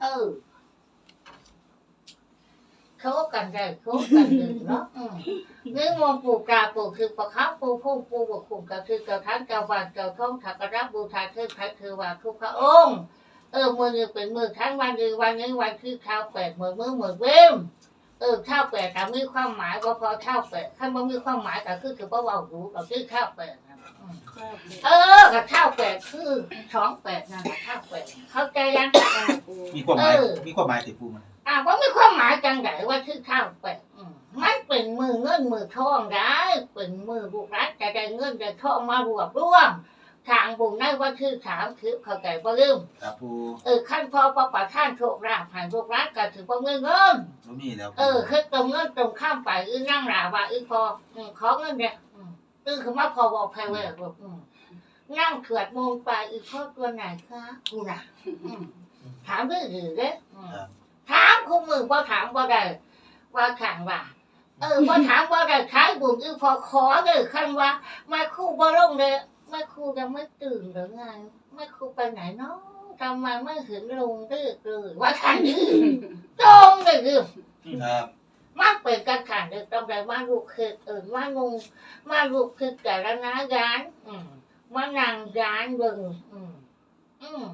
เออเขากันได้เขากันหนึ่งเนาะอืมนี่มองปูกาปูคือประคับปูพุ่งปูบกขุมก็คือกระทันกระวานกระท่องถักระบูชาเทิดไทยเทวาทุกพระองค์ เออมือนี้เป็นมือทั้งวันดีวันนี้วันคือข้าวแปดมือมือมือเว้มเออข้าวแปดแต่มีความหมายก็พอข้าวแปดถ้ามันมีความหมายก็คือถือว่าเบารู้ก็คือข้าวแปดนะอืมเออกับข้าวแปดคือท้องแปดนะกับข้าวแปดเข้าใจยัง มีความหมาย เออ มีความหมายติปูมันอ่าว่ามีความหมายจังไงว่าชื่อข้าวเป็ดอืมมันเป็นมือเงินมือทองได้เป็นมือบุกรักจะได้เงินได้ทองมารวบรวมทางบุญได้ว่าชื่อถามคือเข้าใจบ่ลืมครับปูเออขั้นพอประปะท่านโชคราภผ่านบุกรักก็ถือว่าเงินเงิน บ่มีแล้วปูเออคือตรงเงินตรงข้ามไปอือนั่งราว่าอือพออืมขอเงินเนี่ยอืมอือคือว่าพอบอกแพรเวอร์บอกอืมนั่งเขือดโมงไปอือพ่อตัวไหนคะกูน่ะอืม ถามเรื่องอื่นเด้อืมครับ ถามคุณมือว่าถามว่าได้ว่าถามว่า เออว่าถามว่าได้ขายบุญอือพอขอเลยขั้นว่าไม่ครู่บ่ลงเลยไม่ครู่ยังไม่ตื่นหรือไงไม่ครู่ไปไหนเนาะทำไมไม่เห็นลงเด้อเลยว่าขันยืนตรงเลยคือครับมันเป็นการขันเลยต้องไปว่าลูกคือเออว่างงมาลูกคือแต่ละนายาน อืมมานั่งยานเบิ่งอืมอืม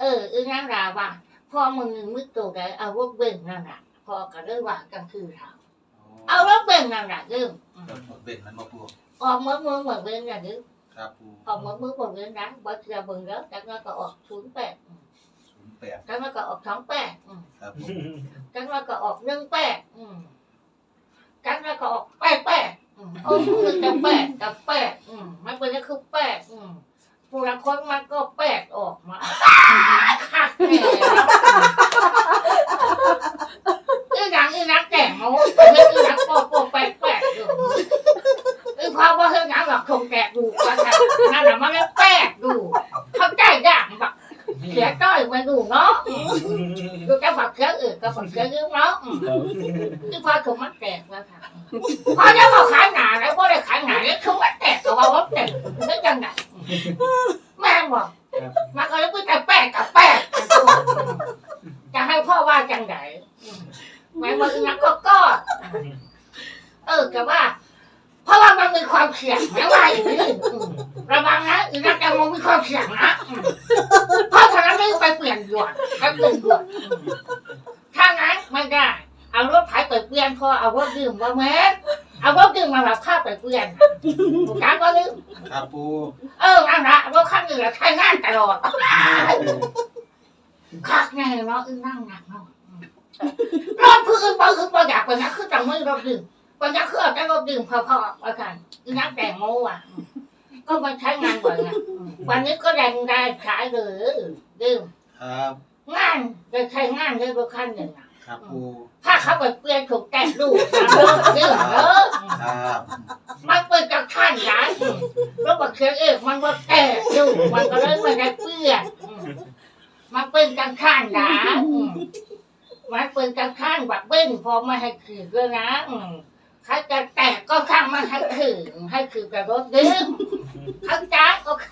เอออือนั่งราว่าพอมึงมึงตัวใดเอารถเบนซ์นั่นแหละพอก็เลยว่ากันคือเราเอารถเบนซ์นั่นแหละเรื่องอืมครับหมดเบ็ดมันมาปูออกมือมือเหมือนเบนซ์อย่างนี้ครับปูออกมือมือเหมือนเบนซ์นะบัตรจะเบิ่งแล้วจากนั้นก็ออกศูนย์แปดศูนย์แปดจากนั้นก็ออกสองแปดอืมครับปูจากนั้นก็ออกหนึ่งแปดอืมจากนั้นก็ออกแปดแปดอืมโอ้คือจะแปดกับแปดอืมมันเป็นก็คือแปดอืม ผู้ละคนมันก็แปดออกมาคักแน่แล้วอีหนังอีนักแต่งโม้ไม่อีนักโป๊ะโป๊ะแปดแปดอยู่อีพอว่าเฮ้ยหนังแบบคงแตกดูกันนะนั่นแหละมันเลยแปดดู เข้าใจยากแบบเสียต้อยมาดูเนาะดูจะฝักเชื้ออื่นก็ฝักเชื้ออื่นเนาะอืมอีพอคงมันแตกแล้วค่ะพอจะมาขายหนาแล้ว แม่บอกมาก็เลยพูดแต่แปดกับแปดจะให้พ่อว่าจังไหนแม่บอกอีนักก็ก็ เออแต่ว่า เพราะว่ามันมีความเสี่ยงนะว่าอย่างนี้อืมระวังนะอีนักจะมองมีความเสี่ยงนะอืมเพราะฉะนั้นไม่ไปเปลี่ยนด่วนไปเปลี่ยนด่วนอืมถ้างั้นไม่ได้ เอารถไถไปเปลี่ยนพอเอารถดื่มว่าแม่นเอารถดื่มมาแบบข้าไปเปลี่ยนถูกการก็ลืมครับปูเออนั่นละรถขั้นหนึ่งละใช้งานตลอดคักแน่เนาะอึ้งนั่งหนักเนาะรอบคืออึ้งบ่อึ้งบ่อยากไปนะคือจังไม่รอบดื่มปัญญาคือเอาแต่รอบดื่มพอๆเอากันอึ้งนักแต่งโมอะก็มาใช้งานบ่อยไงวันนี้ก็แรงได้ขายเลยดื่มครับงานจะใช้งานได้รถขั้นหนึ่งอะ ครับปูถ้าเขาไปเปลี่ยนถูกแต่งลูกนะเลิกดื่มเลิกครับมันเป็นจากท่านย้ายรถบักเชียงเอกมันว่าแต่อยู่มันก็เลยไม่ได้เปลี่ยนมันเป็นจากท่านย้ายมันเป็นการข้างแบบเบ้นพอไม่ให้ขืนเลยนะอืมใครจะแตกก็ข้างมาให้ขืนให้ขืนกับรถดึงข้างจ้าโอเค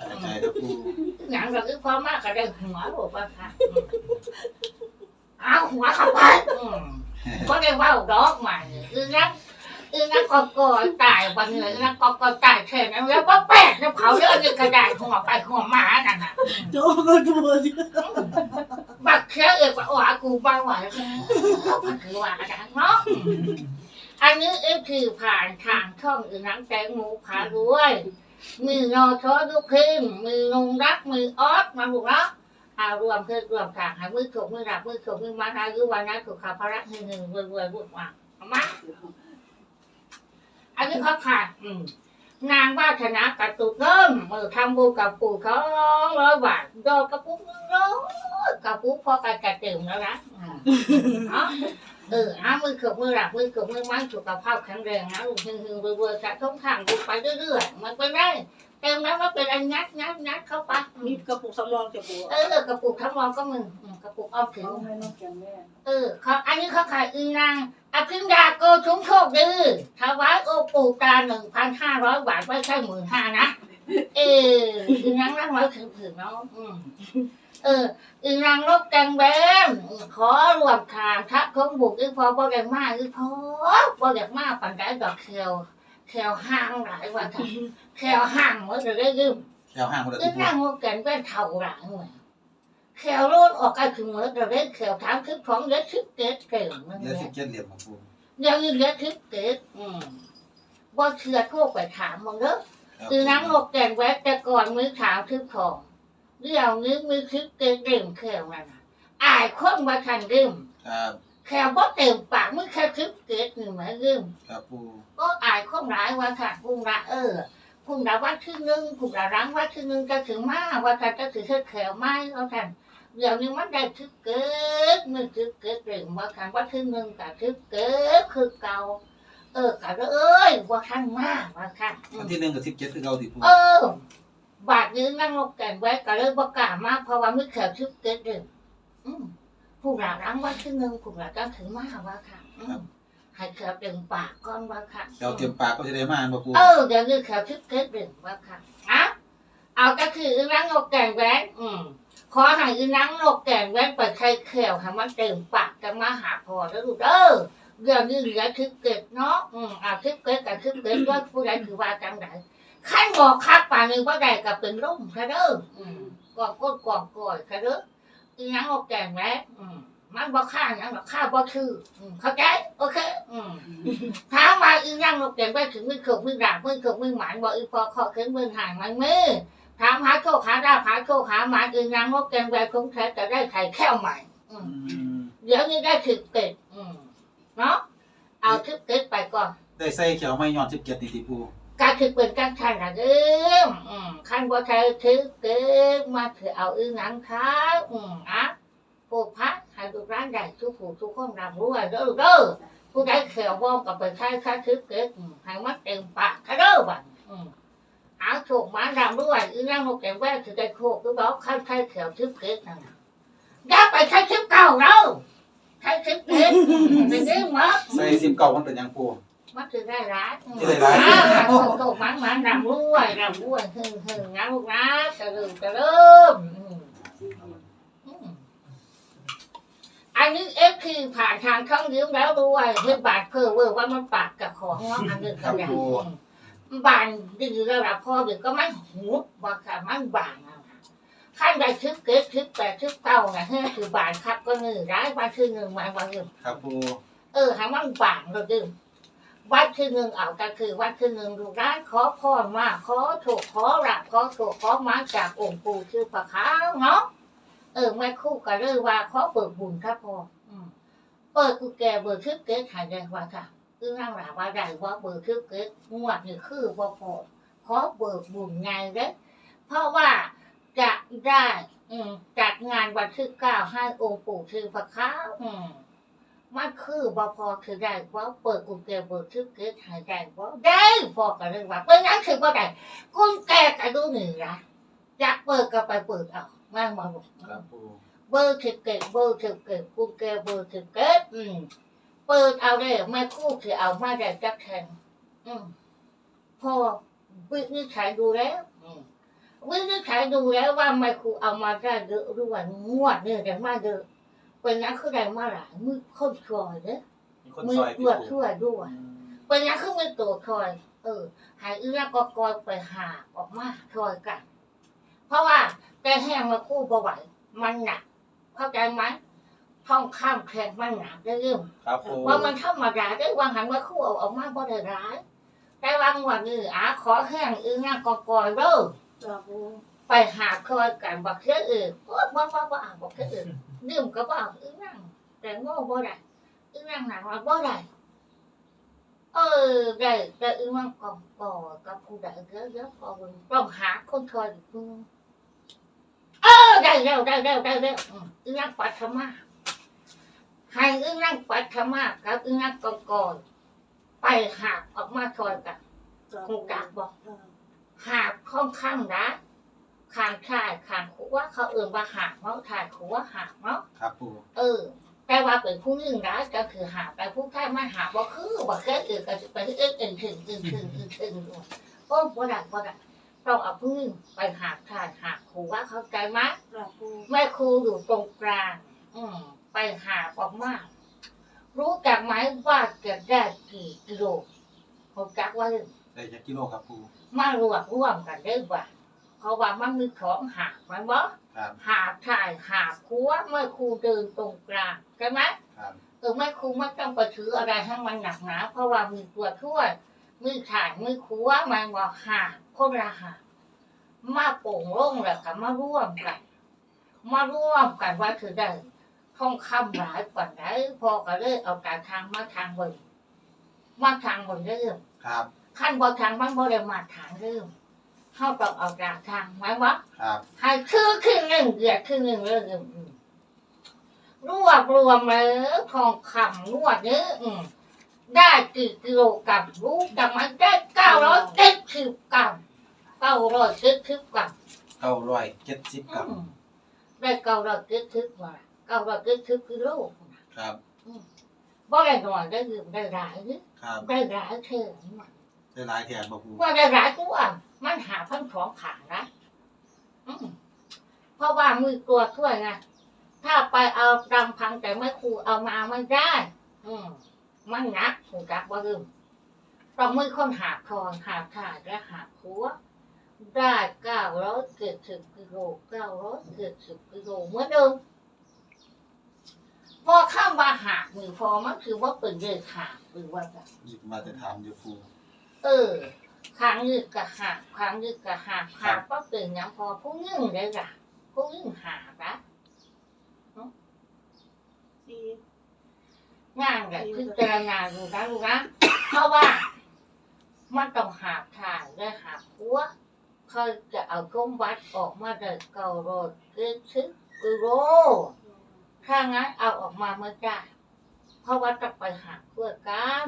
เข้าใจแล้วปูหนังเราคือพอมากก็ได้หัวบอกว่าค่ะอืม เอาหัวเข้าไปอืมก็ได้เว่าดอกใหม่คือนักคือนักก็ก็ตายวันเลยนักก็ก็ตายแค่นั้นแล้วก็แปะแล้วเผาเรื่องนี้กระดาษหัวไปหัวหมานั่นน่ะ โจ้ก็ดูดิบักเชื่อเอกว่าว่ากูบ้าไหวแล้วมันคือว่าดังเนาะอันนี้เอฟคือผ่านทางช่องอื่นน้ำแตงหมูผาด้วย มือนอชอลูกพิมพ์มือนงรักมือออสมาบุกเนาะ อารวมเพื่อรวมทางให้มือถกมือหลับมือถกมือมาอายุวันนั้นถูกขาพระหนึ่งหนึ่งรวยรวยบุญว่าเอามาอันนี้เขาขาดอืมนางวาชนะกระตุกเงินมือทำบุญกับปู่เขาร้อยบาทดอกกระปุกหนึงร้อยกับปุ๊บพอกันกระเติมแล้วนะอืม เอออามือเขือบมือหลักมือเขือบมือไม้สุขภาพแข็งแรงนะลูกหึงหึงเบื่อๆจะท่องทางดูไปเรื่อยๆมันเป็นได้เต็มแล้วมันเป็นอันงัดงัดงัดเข้าไปมีกระปุกสำรองจะปูเออกระปุกทั้งรองก็มึงอืมกระปุกอ้อมถึงเอาให้น้องแกมแม่เออเขาอันนี้เขาขายอึงนางอภิญญาโกชุมโชคดื้อถวายโอปูตาหนึ่งพันห้าร้อยบาทไม่ใช่หมื่นห้านะเอออึงนางนั่งร้ถึงถึงเนาะ เอออึงนางลบแกงแบมขอรวมทางทักคงบุกอีพอบ่ได้มากอีพอบ่ได้มากปันได้ดอกเขียวเขียวห่างหลายวันค่ะเขียวห่างมันจะได้ยืมแถวห้างคนละอึที่งปูนางลบแกงแบมเท่าหลังเลยแขวรูดออกกันถึงเมื่อเราได้แขวถามคึกของเล็กคึกเกตเก่งมันเหลือเนี่สิยบเจ็ดเหลี่ยมของปูเดี๋ยวนี้เล็กคึกเกตอืมว่าเชื่อโทรไปถามมึงเด้อครับคือนังนกแกงแวะแต่ก่อนมือถามคึกของ เดี๋ยวนี้มือคึกเกตเด่มแขวนั่นน่ะอายคนมาทันเด่มครับแขวบ่เต็มปากมือแค่คึกเกตหนึ่งไหมเด่มครับปูก็อายคนร้ายว่าค่ะพุ่งละเออพุ่งละว่าชื่อนึงพุ่งละรังว่าชื่อนึงจะถึงมาว่าจะจะถือแขวไม้แล้วกันเดี๋ยวนี้มันได้ทึกเกิดมือทึกเกิดเร่งว่าคันว่าทึกหนึ่งกับทึกเกิดคือเก่า เออกะเอ้ยว่าท่านมากว่าค่ะอือัมนที่หนึ่งกับสิบเจ็ดคือเก่าติปูเออ บาดนี้นั่งลงแก่นไว้ก็เลยบอกกล้ามากเพราะว่ามือเขียวทึกเกิดเร่งอืมผู้หลารังว่าทึกหนึ่งผู้หลาก็ถึงมากว่าค่ะอืมให้เขียวเต็มปากก่อนว่าค่ะแถวเตรียมปากก็จะได้มาบ่ปูเออเดี๋ยวนี้เขียวทึกเกิดเร่งว่าค่ะอะเอาก็คือนั่งลงแก่นไว้อืมขอให้อีนังนกแก่นแว้นไปใช้เขียวให้มันเต็มปากกันมาหาพอแล้วลูกเด้อเรื่องนี้เหลือคึกเก็ดเนาะ อืมอ่าคึกเก็ดกับคึกเก็ดว่าผู้ใดถือว่าจังได ขั้นบอกคักป่านนี้ว่าใดก็เป็นร่มค่ะเด้ออืมกองก้นกองก่อยค่ะเด้ออีนังนกแก่นแว้นอืมมันบ่ข้างนังหรอกข้าบ่ชื่ออืมเข้าใจโอเค อืมถามมาอีนังนกแก่นแว้นถึงมือเขกมือด่างมือเขกมือหมานบ่อีพอขอขึ้นมือห่างมันมือถามหาโชคหาดาวหาโชคหาหมาอึงนางนกแกงแววคงแท้จะได้ไข่แค่วใหม่อืมอืมเดี๋ยวนี้ได้ถึกเกตอืมเนาะเอาถึกเกตไปก่อน ได้ใส่เขียวไม่ย้อนสิบเจ็ดติติปู การถึกเป็นการชันนะเอิมอืมขั้นบ่ใช้ถึกเกตมาถือเอาอึงนางค้าอืมอะผู้พักให้ดูร้านใหญ่ทุกผู้ทุกคนรำรวยเด้อเด้อผู้ใดเขียวว่องกับไปใช้ค่าถึกเกตอืมให้มันเต็มปากค่ะเด้อบัดอืมเอาถูกมารำด้วยอีนั่งนกแก้วแว่ถือได้โคกคือบอกข้าใช้แถวทึบเกตนั่นอย่าไปใช้ทึบเก่าเราใช้ทึบเกตเป็นเรื่องมั้งใส่สิบเก่ามันเป็นยังปู มันถือได้ร้ายถือได้ร้ายอ้าวถูกหมันหมันรำด้วยรำด้วยหึ่งหึ่งนะลูกนะจะลืมจะเริ่มอืมอืมอันนี้เอฟคือผ่านทางช่องยืมแล้วด้วยเพื่อบาทเพื่อเวอร์ว่ามันปากกับของเนาะอันนี้ก็อย่างอืมบานดีแล้วล่ะพ่อเด็กก็มันหูบอกค่ะมันบานอะขั้นใดทึบเกิดทึบแปดทึบเก้าไงเฮ้ยคือบานครับก็หนึ่งร้ายวันที่หนึ่งวันวันหนึ่งครับปู เออให้มันบานเราดึง วันที่หนึ่งเอาก็คือวันที่หนึ่งดูร้านขอพรมาขอถูกขอหลับขอถูกขอมาจากองค์ปู่ชื่อพระขาวเนาะเออไม่คู่กันเลยว่าขอเปิดบุญครับพ่ออืมเปิดกูแกเบิดทึบเกิดหายใจว่าค่ะคือนั่งหลาว่าได้ว่าเบิกคือเกิดงวดนี่คือบ่พอขอเบิกบุญไงเด้เพราะว่าจะได้อืจัดงานวันที่เก้าให้องค์ปู่ชื่อพระค้าวอืม มันคือบ่พอคือได้ว่าเปิดกุญแจเบิกคือเกิดหายได้ว่าได้พอกันเลยว่าเป็นงั้นคือบ่ได้กุญแจก็ดูหนึ่งละอยากเปิดก็ไปเปิดเอาแม่งมาบอกครับปูเบอร์ถึกเกิดเบอร์ถึกเกิดกุญแจเบอร์ถึกเกิดอืมเปิดเอาได้ไม่คู่คือเอามาได้จักแทงอืมพอวินิจฉัยดูแล้วอืมวินิจฉัยดูแล้วว่าไม่ครูเอามาได้เยอะด้วยงวดเนี่ยได้มาเยอะ เป็นงั้นคือได้มาหลายมือคนช่วยเด้อมีคนมือซอยตติรวจปูช่วยด้วย เป็นงั้นคือมือตัวช่วยเออ หายเอื้อก็กอยไปหาออกมาช่วยกัน เพราะว่าแกแห้งมาคู่บ่ไหวมันหนักเข้าใจไหมท้องข้ามแข็งมันหนักได้เรื่อง ครับปูว่ามันธรรมดาได้วางหันว่าคู่เอาออกมาบ่ได้ร้ายแต่วางวันนี้อาขอแห้งอึ้งงากอกอยเด้อ จ้าปูไปหาคอยกันบักเชื่ออื่นโอ้บ่บ่บ่อ่านบักเชื่ออื่น ดื่มก็บอาอึ้งนั่งแต่โง่บ่ได้อึ้งนั่งหนักว่าบ่ได้เออได้แต่อึ้งมันกองกอกับผู้ใดเยอะเยอะพอมันต้องหาคนคอยดูเออได้แล้วได้แล้วได้แล้วอืมอึ้งนั่งปัทมาให้อึ้งนั่งปัทมากับอึ้งนั่งกองกอไปหาบออกมาคอยกันจ้าคงกักบอกหาบค่อนข้างนะ ขางชายขางขัวเขาเอื่นว่าหาบเนาะถ่ายขัวหาบเนาะครับปูเออ แต่ว่าเป็นผู้ยิ่งนะก็คือหาบแต่ผู้ชายไม่หาบว่าคือว่าแค่อื่นก็จะไปเอื้ออื่นถึงอื่นถึงอื่นถึงด้วยโอ้บ่ได้บ่ได้ต้องเอาผู้ยิ่งไปหาบถ่ายหาบขัวเข้าใจไหมจ้าปูแม่ครูอยู่ตรงกลางอืมไปหาออกมารู้จักไหมว่าจะได้กี่กิโลผมจักว่าได้จักกิโลครับปูมารวบร่วมกันได้บ่าเพ ราะว่ามันมีของหามันบ่ครับหาถ่ายหาคัวเมื่อครูเดินตรงกลางใช่ไหมครับเออแม่ครูไม่ต้องไปถืออะไรให้มันหนักหนาเพราะว่ามีตัวช่วยมีถ่ายมีคัวมันว่าหาคนละหามาโป่งโล่งแล้วก็มาร่วมกัน มาร่วมกันว่าคือได้ทองคำหลายกว่าไหนพอก็เลยเอาการทางมาทางเบิ่งมาทางเบิ่งเริ่มครับขั้นบ่ทางมันบ่ได้มาทางเริ่ม เข้าต้องเอาจากทางไหมวะครับให้คือครึ่งหนึ่งเดียดครึ่งหนึ่งเริ่มอืมรวบรวมแล้วทองคำรวดเนี้ยอืมได้กี่กิโลกรัมรู้จักมันได้เก้าร้อยเจ็ดสิบกรัมเก้าร้อยเจ็ดสิบกรัมเก้าร้อยเจ็ดสิบกรัมอืมได้เก้าร้อยเจ็ดสิบว่าเก้าร้อยเจ็ดสิบกิโลครับบ่ได้หน่อยได้ยืมได้หลายนี่ครับได้หลายเท่านั้น ได้หลายแทนบ่ปูว่าได้หลายกูอะมันหาพันของขางนะอืมเพราะว่ามือตัวช่วยไงถ้าไปเอาดำพังแต่ไม่ครูเอามาไม่ได้ อืมมันหนักถูกจักว่าลืมต้องมือคนหาคอนหาถ่ายและหาคัวได้เก้าร้อยเจ็ดสิบกิโลเก้าร้อยเจ็ดสิบกิโลเหมือนเดิมพอข้ามว่าหากมือพอมันคือว่าเป็นเรื่องหากหรือว่าจะหยิบมาจะถามอยู่ปู เออครั้งนึงก็หาครั้งนึงก็หาหาก็เป็นอย่างพอผู้ยิ่งได้ละผู้ยิ่งหาละสี่งานแบบพิจารณาดูนะดูนะเพราะว่า มันต้องหาถ่ายและหาหัวเขาจะเอาก้มวัดออกมาได้เก่าโรดคือชึกกิโลถ้างั้นเอาออกมาไม่ได้เพราะว่าต้องไปหาเพื่อกัน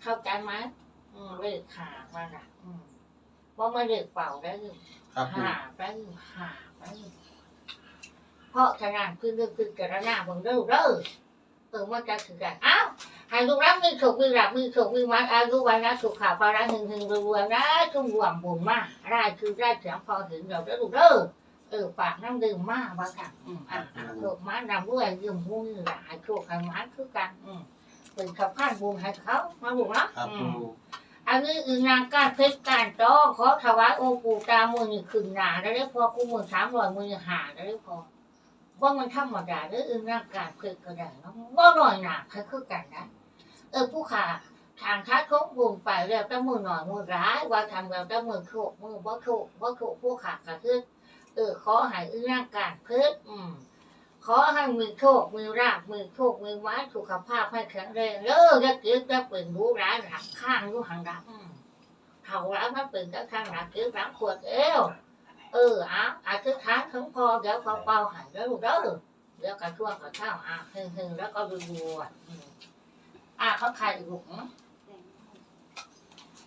เข้าใจไหม อืมเลขหามันอะอืมว่าไม่เลขเป่าได้หรือครับปูหาไปหาไปเพราะฉะนั้นคือเรื่องคือจารณาเบิ่งเด้อเด้อเออมันจะถือกันอ้าวให้ลูกรับมีสุขมีหลับมีสุขมีมันอายุวันนะสุขขาภาระหึงหึงรวยๆนะชุ่มรวมบุญมากได้คือได้เสียงพอถึงเราเด้อลูกเด้อเออฝากน้ำดื่มมากว่ากันอืมอะอะโชคมานำด้วยยืมผู้นี่แหละให้โชคให้มันคือกันอืมเป็นขับข้านบุญให้เขามาบุญเนาะครับอืปูม อันนี้คือนางการเพชรการจ้อขอถวายองค์ปู่ตามือหนี่ขึ้นหนาได้พอกูมือสามร้อยมือหาได้พอว่ามันธรรมดาเด้ออือนางการเพชรก็ได้เนาะว่าหน่อยหนาใครคือกันนะเออผู้ขาทางท้ายของบุญไปแล้วแต่มือหน่อยมือร้ายว่าทำแล้วแต่มือโชคมือบ่โชคบ่โชคผู้ขาก็คือเออขอให้อือนางการเพชรอืม ขอให้มือโชคมือรากมือโชคมือไม้สุขภาพให้แข็งแรงเด้อจะเกิดจะเป็นรู้ร้ายหลังข้างรู้หังดับเท่าร้ายมันเป็นก็ข้างหลังเกิดหลังขวดเอวเอออะอาจจะท้ายถึงพอเดี๋ยวพอเป่าหายแล้วลูกเด้อเดี๋ยวกระช่วงกระเช้าอะหึงหึงแล้วก็ดูดูอะอืมอะเขาขายลูกเนาะ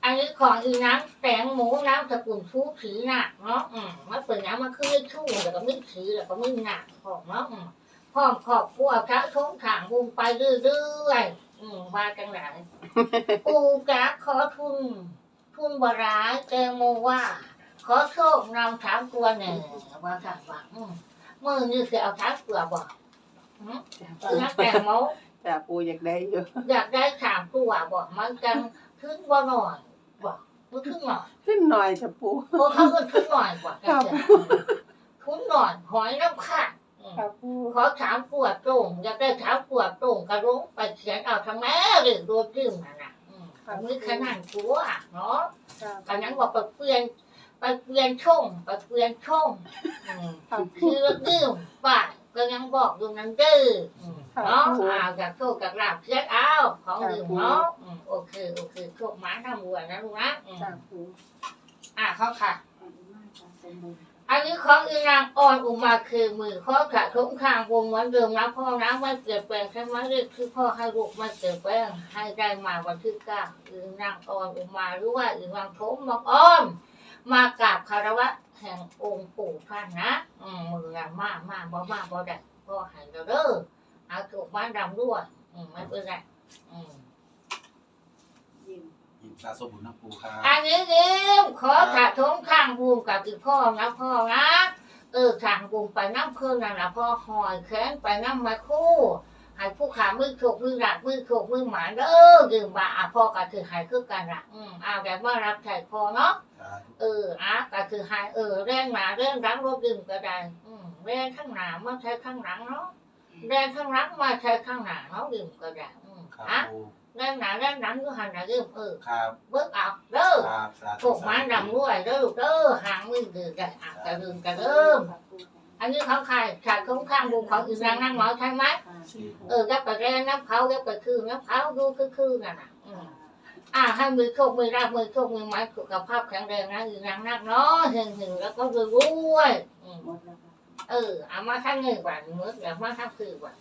อันนี้ของอีน้ำแตงหมูน้ำสกุลชูผีหนักเนาะอืมมันเป็นน้ำมันคือชูแล้วก็ไม่ผีแล้วก็ไม่หนักของเนาะอืมพร้อมขอบครัวพระทงขางบุญไปเรื่อยๆอืมว่าจังไหนปูจักขอทุน ทุนบรายเจโมว่า ขอโชคนำถามตัวหนึ่งว่าสั่งว่าอืมมือนี่คือเอาถามตัวบอกอืมนักแต่งโมจ้าปูอยากได้อยู่อยากได้ถามตัวบอกมันจังขึ้นบ่หน่อย บอกมันขึ้นหน่อยขึ้นหน่อยจ้ะปูเพราะเขาก็ขึ้นหน่อยกว่าจังเลยขึ้นหน่อยหอยน้ำขาดอืมค่ะปูขอถามปวดตรงอยากได้ถามปวดตรงกระรุงไปเขียนเอาทำไมหรือตัวจิ้มนั่นน่ะอืมมือขนาดตัวเนาะจ้าอันนั้นบอกไปเปลี่ยนไปเปลี่ยนช่องไปเปลี่ยนช่องอืมค่ะปูคือว่าดื่มป่า ก็ยังบอกอยู่นั้นเด้ออืมเนาะอ่าจากโชคจากลาบเขียนเอาของดื่มเนาะอืมโอเคโอเคโชคหมาทำบัวนะลูกนะอืมจ้าปูอ่าเขาค่ะขอบคุณมากค่ะสมบูรณ์อันนี้ของอีนางอ่อนอุมาคือมือข้อกระทุ้งข้างวงเหมือนเดิมนะพ่อนะไม่เปลี่ยนแปลงใช่ไหมเรียกคือพ่อให้ลูกไม่เปลี่ยนแปลงให้ได้มาวันที่เก้าอีนางอ่อนอุมาหรือว่าอีนางทมมังอ่อน มากราบคารวะแห่งองค์ปู่ท่านนะอืมมือละมากมากบ่มากบ่ได้พ่อให้เราเด้อเอาถูกบ้านดำด้วยอืมไม่เป็นไรอืมยิ้มยิมสะสมบุญนะปูครับ อันนี้นิ่มขอถาทงข้างบูมกับอีพ่อนะพ่อนะเออข้างบูมไปน้ำเพิ่นนั่นละพ่อหอยแขนไปน้ำมาคู่ให้ผู้ขามือโขกมือหลักมือโขกมือหมาเด้อดื่มบาอะพ่อก็ถือหายคือกันละอืมเอาแบบว่ารับแขกพอเนาะสาธุ เอออะก็คือหายเออแรงหนาแรงหลังรถดื่มก็ได้อืมแรงข้างหน้ามาใช้ข้างหลังเนาะแรงข้างหลังมาใช้ข้างหน้าเนาะดื่มก็ได้อืมครับอะปูแรงหนาแรงหลังก็หันหน้าดื่มเออครับเบิกเอาเด้อครับสาธุถูกไม้ดำด้วยเด้อเด้อหางมือดื้อกันอะกระดึงกระเริ่มอันนี้ของใครขาดของข้างบุญของอื่นนางนั่งหมอใช่ไหมเออแล้วไปแรงน้ำเผาแล้วไปคือน้ำเผาดูคือคือน่ะนะ อ่าให้มือโชคมือราบมือโชคมือไม้สุขภาพแข็งแรงนะอื่นนางนักเนาะหึงหึงแล้วก็รวยรวยอืมหมดแล้วค่ะเออเอามาทั้งเงินกว่ามือแล้วมาทั้งคือว่า